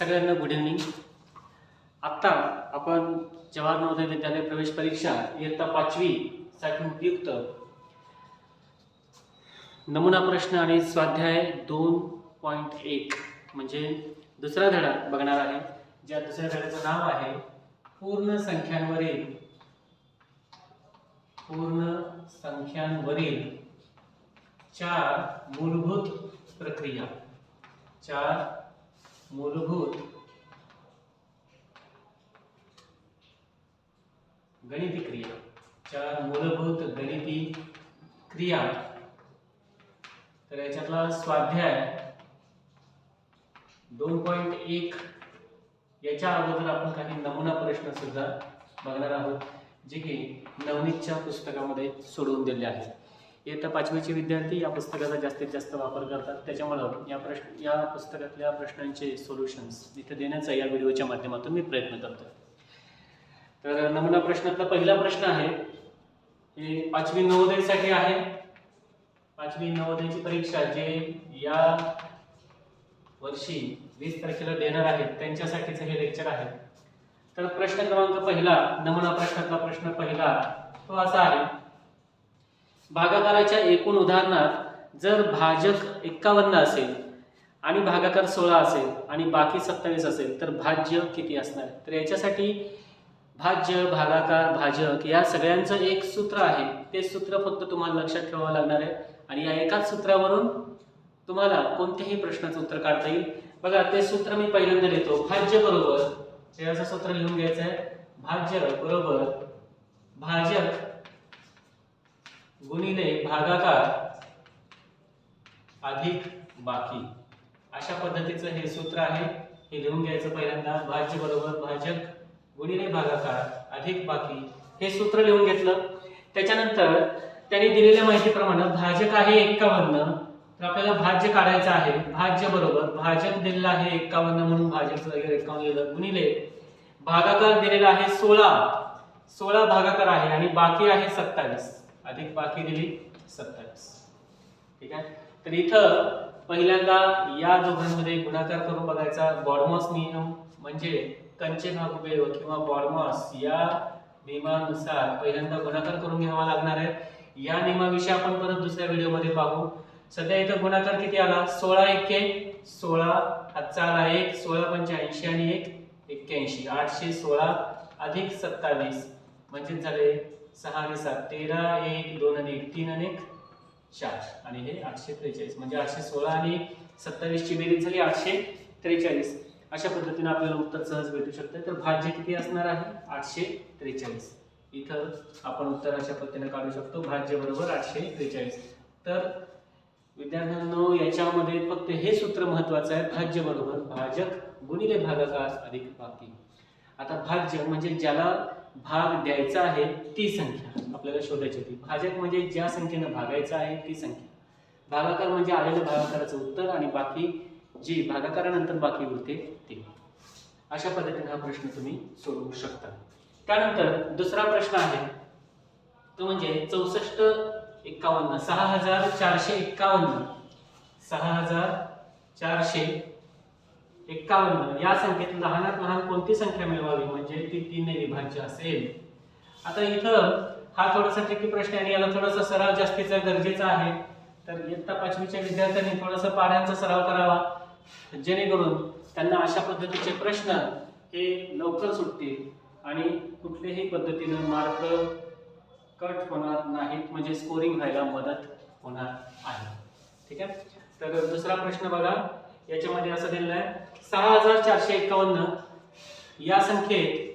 सगळ्यांना good evening आत्ता आपण जवाहर नवोदय विद्यालय प्रवेश परीक्षा इयत्ता पाचवी साठी उपयुक्त नमुना प्रश्न आणि स्वाध्याय दोन पॉईंट एक म्हणजे दुसरा धडा बघणार आहे. ज्या दुसऱ्या धड्याचं नाव आहे पूर्ण संख्यांवरील पूर्ण संख्यांवरील चार मूलभूत प्रक्रिया चार मूलभूत गणिती क्रिया चार मूलभूत गणिती क्रिया तर याच्यातला स्वाध्याय दोन पॉईंट एक याच्या अगोदर आपण काही नमुना प्रश्न सुद्धा बघणार आहोत जे की नवनीतच्या पुस्तकामध्ये सोडवून दिले आहेत. इयत्ता पाचवीचे विद्यार्थी या पुस्तकाचा जास्तीत जास्त वापर करतात. त्याच्यामुळं या प्रश्न या पुस्तकातल्या प्रश्नांचे सोल्युशन्स इथे देण्याचा या व्हिडिओच्या माध्यमातून मी प्रयत्न करतो. तर नमुना प्रश्नातला पहिला प्रश्न आहे हे पाचवी नवोदयसाठी आहे. पाचवी नवोदयची परीक्षा जे या वर्षी वीस तारखेला देणार आहेत त्यांच्यासाठीचं हे लेक्चर आहे. तर प्रश्न क्रमांक पहिला नमुना प्रश्नातला प्रश्न पहिला तो असा आहे. भागाकाराच्या एकूण उदाहरणात जर भाजक एक्कावन्न असेल आणि भागाकार सोळा असेल आणि बाकी सत्तावीस असेल तर भाज्य किती असणार? तर याच्यासाठी भाज्य भागाकार भाजक या सगळ्यांचं एक सूत्र आहे. ते सूत्र फक्त तुम्हाला लक्षात ठेवावं लागणार आहे. आणि या एकाच सूत्रावरून तुम्हाला कोणत्याही प्रश्नाचं उत्तर काढता येईल. बघा ते सूत्र मी पहिल्यांदा लिहितो. भाज्य बरोबर हे असं सूत्र लिहून घ्यायचं आहे. भाज्य बरोबर भाजक गुणिले भागाकार अधिक बाकी. अशा पद्धतीचं हे सूत्र आहे. हे लिहून घ्यायचं पहिल्यांदा. भाज्य बरोबर भाजक गुणिले भागाकार अधिक बाकी. हे सूत्र लिहून घेतलं. त्याच्यानंतर त्यांनी दिलेल्या माहितीप्रमाणे भाजक आहे एक्कावन्न. तर आपल्याला भाज्य काढायचं आहे. भाज्य बरोबर भाजक दिलेला आहे एक्कावन्न म्हणून भाजकचं वगैरे एक्कावन्न लिहिलं. गुणिले भागाकार दिलेला आहे सोळा. सोळा भागाकार आहे आणि बाकी आहे सत्तावीस. अधिक बाकी दिली सत्तावीस. ठीक आहे? तर इथं पहिल्यांदा या दोघांमध्ये गुणाकार करून बघायचा. बॉडमॉस नियम म्हणजे कंचे भागुबेव किंवा बॉडमॉस या नियमानुसार पहिल्यांदा गुणाकार करून घ्यावा लागणार आहे. या नियमाविषयी आपण परत दुसऱ्या व्हिडिओमध्ये पाहू. सध्या इथं गुणाकार किती आला? सोळा एके सोळा आजचा आला एक सोळा पंच्याऐंशी आणि एक एक्क्याऐंशी. आठशे सोळा अधिक सत्तावीस. म्हणजेच झाले सहा आणि सात. तेरा एक दोन आणि एक. तीन आणि एक चार. आणि हे आठशे त्रेचाळीस. म्हणजे आठशे सोळा आणि सत्तावीसची बेरीज झाली आठशे त्रेचाळीस. अशा पद्धतीने आपल्याला उत्तर सहज भेटू शकतं. तर भाज्य किती असणार आहे? आठशे त्रेचाळीस. इथं आपण उत्तर अशा पद्धतीने काढू शकतो. भाज्य बरोबर आठशे त्रेचाळीस. तर विद्यार्थ्यांनो याच्यामध्ये फक्त हे सूत्र महत्वाचं आहे. भाज्य बरोबर भाजक गुणिले भागाकार अधिक बाकी. आता भाज्य म्हणजे ज्याला भाग द्यायचा आहे ती संख्या. आपल्याला शोधायची होती. भाजक म्हणजे ज्या संख्येनं भागायचं आहे ती संख्या. भागाकार म्हणजे आलेलं भागाकाराचं उत्तर आणि बाकी जी भागाकारानंतर बाकी उरते ते. अशा पद्धतीने हा प्रश्न तुम्ही सोडवू शकता. त्यानंतर दुसरा प्रश्न आहे. तो म्हणजे चौसष्ट एक्कावन्न सहा हजार चारशे एक्कावन्न सहा हजार चारशे एक्कावन्न या संख्येत लहानात लहान कोणती संख्या मिळवावी? म्हणजे ती तीन विभाज्य असेल. आता इथं हा थोडासा ट्रिकी प्रश्न आहे आणि याला थोडासा सराव जास्तीचा गरजेचा आहे. तर इयत्ता पाचवीच्या विद्यार्थ्यांनी थोडासा पाढ्यांचा सराव करावा. जेणेकरून त्यांना अशा पद्धतीचे प्रश्न हे लवकर सुटतील आणि कुठल्याही पद्धतीनं मार्क कट होणार नाहीत म्हणजे स्कोरिंग व्हायला मदत होणार आहे. ठीक आहे? तर दुसरा प्रश्न बघा. याच्यामध्ये असं दिलेलं आहे. सहा हजार चारशे एकावन्न. या संख्येत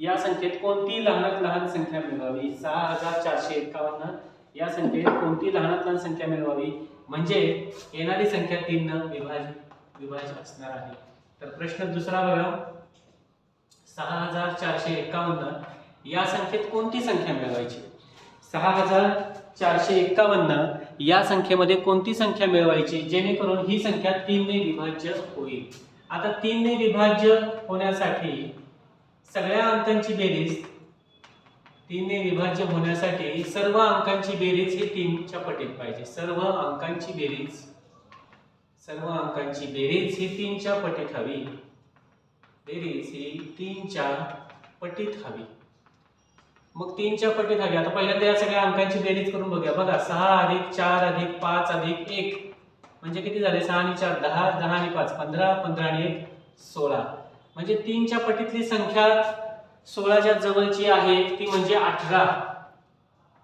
या संख्येत कोणती लहानात लहान संख्या मिळवावी? सहा हजार चारशे एकावन्न. या संख्येत कोणती लहानात लहान संख्या मिळवावी? म्हणजे येणारी संख्या तीन विभाज विभाज्य असणार आहे. तर प्रश्न दुसरा बघा. सहा हजार चारशे एकावन्न. या संख्येत कोणती संख्या मिळवायची? सहा हजार चारशे एक्कावन्न या संख्येमध्ये कोणती संख्या मिळवायची? जेणेकरून ही संख्या तीनने विभाज्य होईल. आता तीनने विभाज्य होण्यासाठी सगळ्या अंकांची बेरीज तीनने विभाज्य होण्यासाठी सर्व अंकांची बेरीज ही तीनच्या पटीत पाहिजे. सर्व अंकांची बेरीज सर्व अंकांची बेरीज ही तीनच्या पटीत हवी. बेरीज ही तीनच्या पटीत हवी. मग तीनच्या पटीत हवी. आता पहिल्यांदा या सगळ्या अंकांची बेरीज करून बघूया. बघा सहा अधिक चार अधिक पाच अधिक एक. म्हणजे किती झाले? सहा आणि चार दहा दहा आणि पाच पंधरा पंधरा आणि एक सोळा. म्हणजे तीनच्या पटीतली संख्या सोळाच्या जवळची आहे ती म्हणजे अठरा.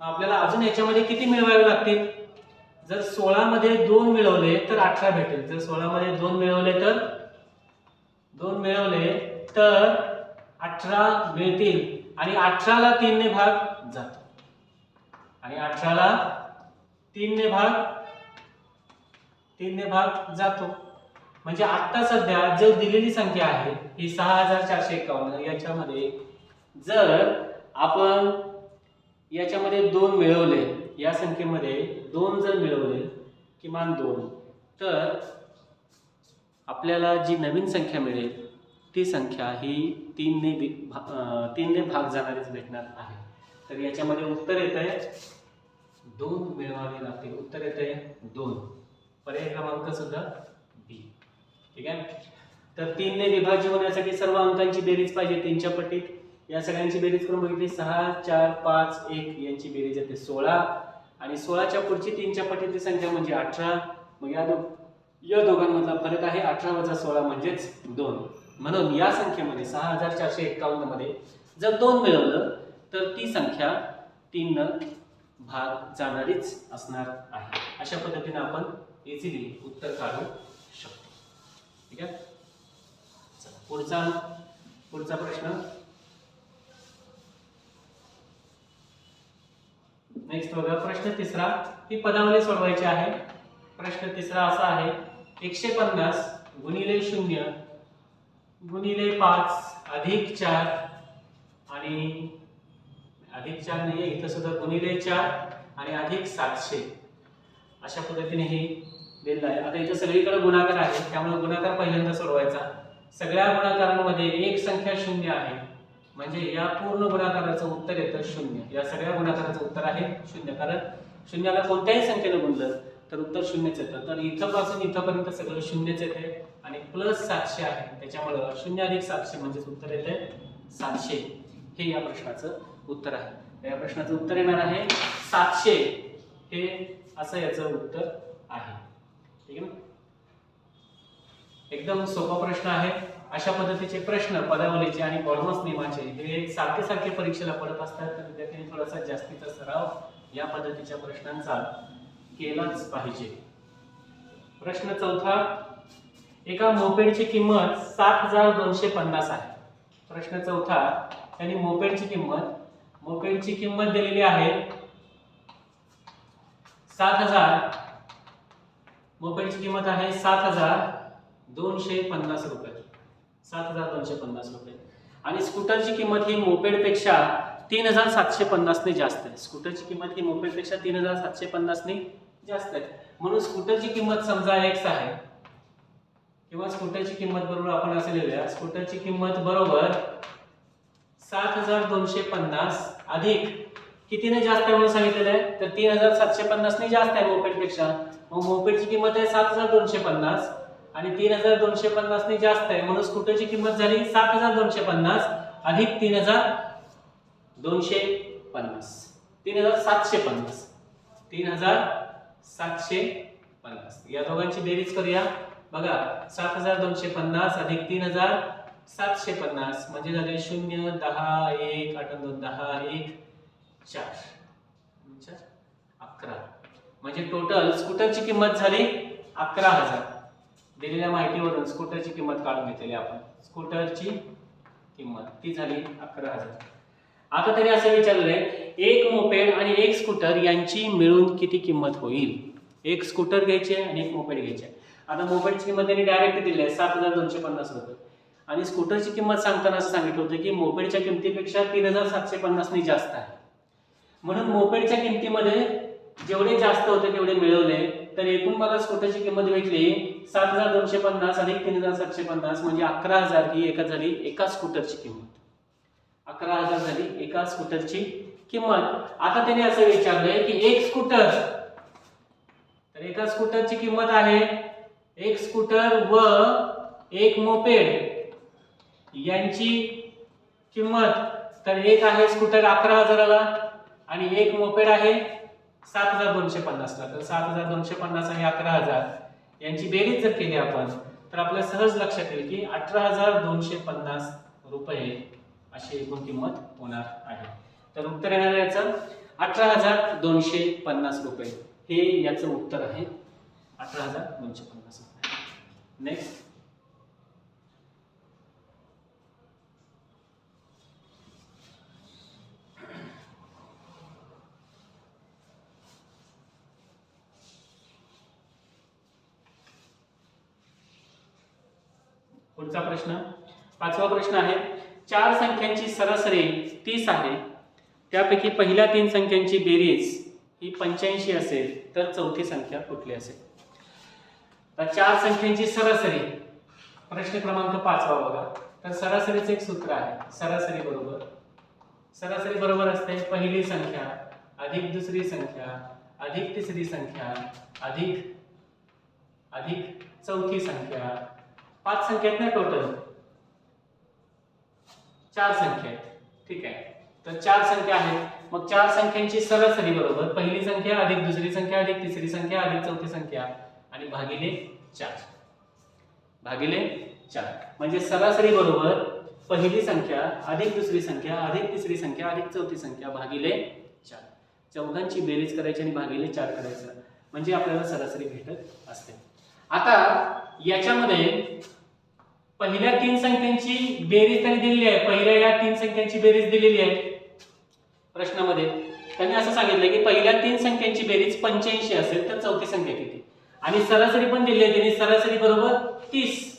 आपल्याला अजून याच्यामध्ये किती मिळवावे लागतील? जर सोळा मध्ये दोन मिळवले तर अठरा भेटेल. जर सोळा मध्ये दोन मिळवले तर? दोन मिळवले तर अठरा मिळतील. आणि अठराला तीनने भाग जातो. आणि अठराला तीनने भाग तीनने भाग जातो. म्हणजे आता सध्या जो दिलेली संख्या आहे ही सहा हजार चारशे एकावन्न. याच्यामध्ये जर आपण याच्यामध्ये दोन मिळवले या संख्येमध्ये दोन जर मिळवले किमान दोन तर आपल्याला जी नवीन संख्या मिळेल ती संख्या ही तीनने भा- तीनने भाग जाणारीच भेटणार आहे. तर याच्यामध्ये उत्तर येत आहे दोन मिळवावे लागतील. उत्तर येत आहे दोन. पर्याय क्रमांक सुद्धा बी ठीक आहे? तर तीनने विभाज्य होण्यासाठी सर्व अंकांची बेरीज पाहिजे तीनच्या पटीत. या सगळ्यांची बेरीज करून बघितली. सहा चार पाच एक यांची बेरीज येते सोळा. आणि सोळाच्या पुढची तीनच्या पटीतली संख्या म्हणजे अठरा. मग या दो या दोघांमधला फरक आहे. अठरा वजा सोळा म्हणजेच दोन. म्हणून या संख्येमध्ये सहा हजार चारशे एक्कावन्नमध्ये जर दोन मिळवलं तर ती संख्या तीन भाग जाणारीच असणार आहे. अशा पद्धतीने आपण इझिली उत्तर काढू शकतो. ठीक आहे? चला पुढचा पुढचा प्रश्न. नेक्स्ट बघा प्रश्न तिसरा ही पदावली सोडवायची आहे. प्रश्न तिसरा असा आहे एकशे पन्नास गुणिले शून्य गुणिले पाच अधिक चार आणि अधिक चार नाही इथं सुद्धा गुणिले चार आणि अधिक सातशे. अशा पद्धतीने हे दिलेलं आहे. आता इथं सगळीकडे गुणाकार आहे त्यामुळे गुणाकार पहिल्यांदा सोडवायचा. सगळ्या गुणाकारांमध्ये एक संख्या शून्य आहे. म्हणजे या पूर्ण गुणाकाराचं उत्तर येतं शून्य. या सगळ्या गुणाकाराचं उत्तर आहे शून्य. कारण शून्याला कोणत्याही संख्येनं गुणलं तर उत्तर शून्यच येतं. तर इथंपासून इथंपर्यंत सगळं शून्यच येते आणि प्लस सातशे आहे. त्याच्यामुळं शून्य अधिक सातशे म्हणजेच उत्तर येते सातशे. हे या प्रश्नाचं उत्तर आहे. या प्रश्नाचं उत्तर येणार आहे सातशे. हे असं याचं उत्तर आहे. ठीक आहे ना? एकदम सोपा प्रश्न आहे. अशा पद्धतीचे प्रश्न पदावलीचे आणि बॉर्मस नियमाचे हे सारखे सारखे परीक्षेला पडत असतात. तर विद्यार्थ्यांनी थोडासा जास्तीचा सराव या पद्धतीच्या प्रश्नांचा केलाच पाहिजे. प्रश्न चौथा एका मोपेडची किंमत सात हजार दोनशे पन्नास आहे. प्रश्न चौथा त्यांनी मोपेडची किंमत मोपेडची किंमत दिलेली आहे सात हजार. मोबाईलची किंमत आहे सात हजार दोनशे पन्नास रुपये. सात हजार दोनशे पन्नास रुपये. आणि स्कूटरची किंमत ही मोपेडपेक्षा तीन हजार सातशे पन्नासने जास्त आहे. स्कूटरची किंमत ही मोपेडपेक्षा तीन हजार सातशे पन्नासने जास्त आहे. म्हणून स्कूटरची किंमत समजा एक्स आहे. किंवा स्कूटरची किंमत बरोबर आपण असे लिहूया. स्कूटरची किंमत बरोबर सात हजार दोनशे पन्नास अधिक कितीने जास्त आहे म्हणून सांगितलेलं आहे? तर तीन हजार सातशे पन्नासने जास्त आहे मोपेडपेक्षा. मग मोपेडची किंमत आहे सात हजार दोनशे पन्नास. आणि तीन हजार दोनशे पन्नासने जास्त आहे म्हणून स्कूटरची किंमत झाली सात हजार दोनशे पन्नास अधिक तीन हजार दोनशे पन्नास. तीन हजार सातशे पन्नास. तीन हजार सातशे पन्नास. या दोघांची बेरीज करूया. बघा सात हजार दोनशे पन्नास अधिक तीन हजार सातशे पन्नास. म्हणजे झाले शून्य दहा एक आठ दोन दहा एक. चार. चार? अकरा. म्हणजे टोटल स्कूटरची किंमत झाली अकरा हजार. दिलेल्या माहितीवरून स्कूटरची किंमत काढून घेतलेली आपण. स्कूटरची किंमत. ती झाली अकरा हजार. आता त्यांनी असं विचारलंय एक मोपेड आणि एक स्कूटर यांची मिळून किती किंमत होईल? एक स्कूटर घ्यायची आणि एक मोपेड घ्यायची आता मोपेडची किंमत त्यांनी डायरेक्ट दिली आहे सात हजार दोनशे पन्नास रुपये. आणि स्कूटरची किंमत सांगताना सांगितलं होतं की मोपेडच्या किमतीपेक्षा तीन हजार सातशे पन्नासनी जास्त आहे. म्हणून मोपेडच्या किमतीमध्ये जेवढे जास्त होते तेवढे मिळवले तर एकूण मला स्कूटरची किंमत भेटली सात हजार दोनशे पन्नास अधिक तीन हजार सातशे पन्नास म्हणजे अकरा हजार ही एका झाली एका स्कूटरची किंमत. अकरा हजार झाली एका स्कूटरची किंमत. आता त्याने असं विचारलंय की एक स्कूटर तर एका स्कूटरची किंमत आहे एक स्कूटर व एक मोपेड. यांची किंमत तर एक आहे स्कूटर अकरा हजाराला आणि एक मोपेड आहे सात हजार दोनशे पन्नासला. तर सात हजार दोनशे पन्नास आणि अकरा हजार यांची बेरीज जर केली आपण तर आपल्या सहज लक्षात येईल की अठरा हजार दोनशे पन्नास रुपये अशी एकूण किंमत होणार आहे. तर उत्तर येणार याचं अठरा हजार दोनशे पन्नास रुपये. हे याचं उत्तर आहे. अठरा हजार दोनशे पन्नास रुपये. नेक्स्ट पुढचा प्रश्न. पाचवा प्रश्न आहे चार संख्यांची सरासरी तीस आहे. त्यापैकी पहिल्या तीन संख्यांची बेरीज ही पंच्याऐंशी असेल तर चौथी संख्या कुठली असेल? तर चार संख्यांची सरासरी प्रश्न क्रमांक पाचवा बघा. तर सरासरीचं एक सूत्र आहे सरासरी बरोबर. सरासरी बरोबर असते पहिली संख्या अधिक दुसरी संख्या अधिक तिसरी संख्या अधिक अधिक चौथी संख्या पाच संख्या आहेत ना टोटल चार संख्या आहेत ठीक आहे. तर चार संख्या आहेत. मग चार संख्यांची सरासरी बरोबर. पहिली संख्या अधिक दुसरी संख्या अधिक तिसरी संख्या अधिक चौथी संख्या आणि भागिले चार. भागिले चार. म्हणजे सरासरी बरोबर पहिली संख्या अधिक दुसरी संख्या अधिक तिसरी संख्या अधिक चौथी संख्या भागिले चार. चौघांची बेरीज करायची आणि भागिले चार करायचं. म्हणजे आपल्याला सरासरी भेटत असते. आता याच्यामध्ये पहिल्या तीन संख्यांची बेरीज त्यांनी दिलेली आहे. पहिल्या या तीन संख्यांची बेरीज दिलेली आहे. प्रश्नामध्ये त्यांनी असं सांगितलं की पहिल्या तीन संख्यांची बेरीज पंच्याऐंशी असेल तर चौथी संख्या किती? आणि सरासरी पण दिली आहे त्यांनी. सरासरी बरोबर तीस.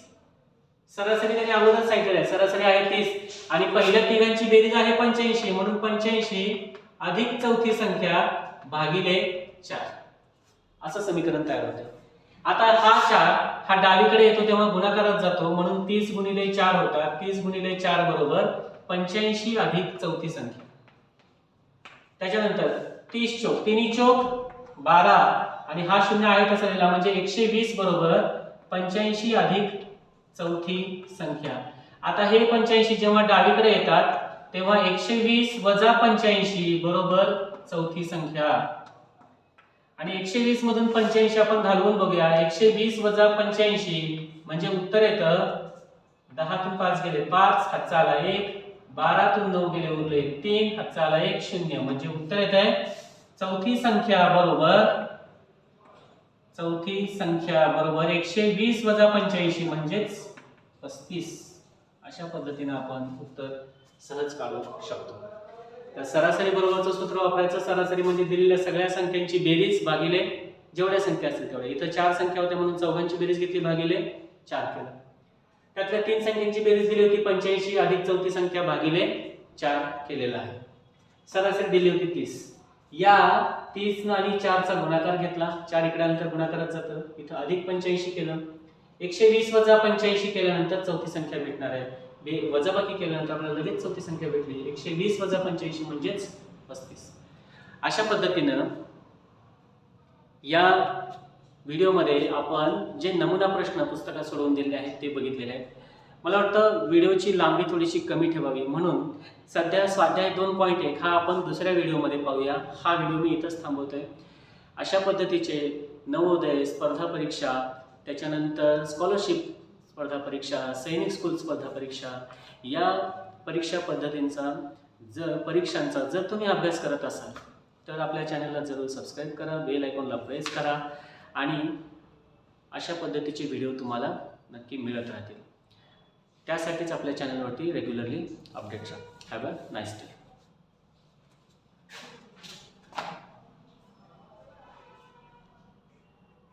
सरासरी त्यांनी अगोदर सांगितलेलं आहे. सरासरी आहे तीस. आणि पहिल्या तिघांची बेरीज आहे पंच्याऐंशी. म्हणून पंच्याऐंशी अधिक चौथी संख्या भागिले चार. असं समीकरण तयार होतं. आता हा चार हा डावीकडे येतो तेव्हा गुणाकारात जातो म्हणून तीस गुणिले चार होतात तीस गुणिले चार बरोबर पंच्याऐंशी अधिक चौथी संख्या. त्याच्यानंतर तीस चोक. तिन्ही चोक बारा आणि हा शून्य आहे तसा दिला म्हणजे एकशे वीस बरोबर पंच्याऐंशी अधिक चौथी संख्या. आता हे पंच्याऐंशी जेव्हा डावीकडे येतात तेव्हा एकशे वीस वजा पंच्याऐंशी बरोबर चौथी संख्या. आणि एकशे वीस मधून पंच्याऐंशी आपण घालवून बघूया. एकशे वीस वजा पंच्याऐंशी म्हणजे उत्तर येतं दहातून पाच गेले पाच हातचा आला एक बारातून नऊ गेले उरले तीन हातचा आला एक शून्य. म्हणजे उत्तर येत आहे चौथी संख्या बरोबर चौथी संख्या बरोबर एकशे वीस वजा पंच्याऐंशी म्हणजेच पस्तीस. अशा पद्धतीने आपण उत्तर सहज काढू शकतो. तर सरासरी बरोबरचं सूत्र वापरायचं. सरासरी म्हणजे दिलेल्या सगळ्या संख्यांची बेरीज भागिले जेवढ्या संख्या असतील तेवढ्या. इथं चार संख्या होत्या म्हणून चौघांची बेरीज घेतली भागिले चार केलं. त्यातल्या तीन संख्यांची बेरीज दिली होती पंच्याऐंशी अधिक चौथी संख्या भागिले चार केलेला आहे. सरासरी दिली होती तीस. या तीस आणि चारचा गुणाकार घेतला. चार इकडे आलं तर गुणाकारच जातं. इथं अधिक पंच्याऐंशी केलं. एकशे वीस वजा पंच्याऐंशी केल्यानंतर चौथी संख्या भेटणार आहे. बे वजाबाकी केल्यानंतर आपल्याला लगेच चौथी संख्या भेटली. एकशे वीस वजा पंच्याऐंशी म्हणजेच पस्तीस. अशा पद्धतीनं या व्हिडिओमध्ये आपण जे नमुना प्रश्न पुस्तकात सोडवून दिलेले आहेत ते बघितलेले आहेत. मला वाटतं व्हिडिओची लांबी थोडीशी कमी ठेवावी. म्हणून सध्या स्वाध्याय दोन पॉईंट एक हा आपण दुसऱ्या व्हिडिओमध्ये पाहूया. हा व्हिडिओ मी इथंच थांबवतोय. अशा पद्धतीचे नवोदय स्पर्धा परीक्षा त्याच्यानंतर स्कॉलरशिप स्पर्धा परीक्षा सैनिक स्कूल स्पर्धा परीक्षा या परीक्षा पद्धतींचा जर परीक्षांचा जर तुम्ही अभ्यास करत असाल तर आपल्या चॅनलला जरूर सबस्क्राईब करा बेल आयकॉनला प्रेस करा आणि अशा पद्धतीचे व्हिडिओ तुम्हाला नक्की मिळत राहतील. त्यासाठीच आपल्या चॅनलवरती regularly updates have a nice day